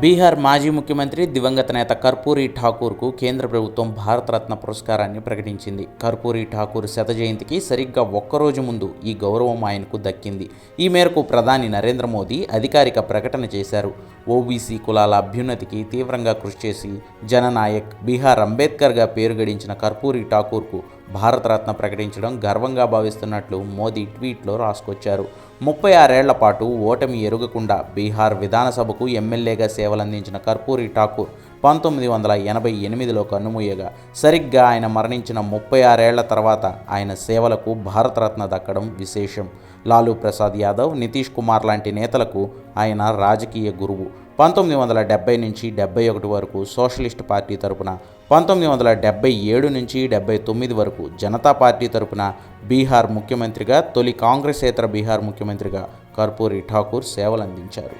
బీహార్ మాజీ ముఖ్యమంత్రి దివంగత నేత కర్పూరి ఠాకూర్కు కేంద్ర ప్రభుత్వం భారతరత్న పురస్కారాన్ని ప్రకటించింది. కర్పూరి ఠాకూర్ శత జయంతికి సరిగ్గా ఒక్కరోజు ముందు ఈ గౌరవం ఆయనకు దక్కింది. ఈ మేరకు ప్రధాని నరేంద్ర మోదీ అధికారిక ప్రకటన చేశారు. ఓబీసీ కులాల అభ్యున్నతికి తీవ్రంగా కృషి చేసి జననాయక్ బీహార్ అంబేద్కర్గా పేరు గడించిన కర్పూరి ఠాకూర్కు భారతరత్న ప్రకటించడం గర్వంగా భావిస్తున్నట్లు మోదీ ట్వీట్లో రాసుకొచ్చారు. ముప్పై ఆరేళ్ళ పాటు ఓటమి ఎరుగకుండా బీహార్ విధానసభకు ఎమ్మెల్యేగా సేవలందించిన కర్పూరి ఠాకూర్ పంతొమ్మిది వందల ఎనభై ఎనిమిదిలో కన్నుమూయగా. సరిగ్గా ఆయన మరణించిన ముప్పై ఆరేళ్ళ తర్వాత ఆయన సేవలకు భారతరత్న దక్కడం విశేషం. లాలూ ప్రసాద్ యాదవ్ నితీష్ కుమార్ లాంటి నేతలకు ఆయన రాజకీయ గురువు. పంతొమ్మిది వందల డెబ్బై నుంచి డెబ్బై ఒకటి వరకు సోషలిస్ట్ పార్టీ తరపున పంతొమ్మిది వందల డెబ్బై ఏడు నుంచి డెబ్బై తొమ్మిది వరకు జనతా పార్టీ తరపున బీహార్ ముఖ్యమంత్రిగా తొలి కాంగ్రెసేతర బీహార్ ముఖ్యమంత్రిగా కర్పూరి ఠాకూర్ సేవలందించారు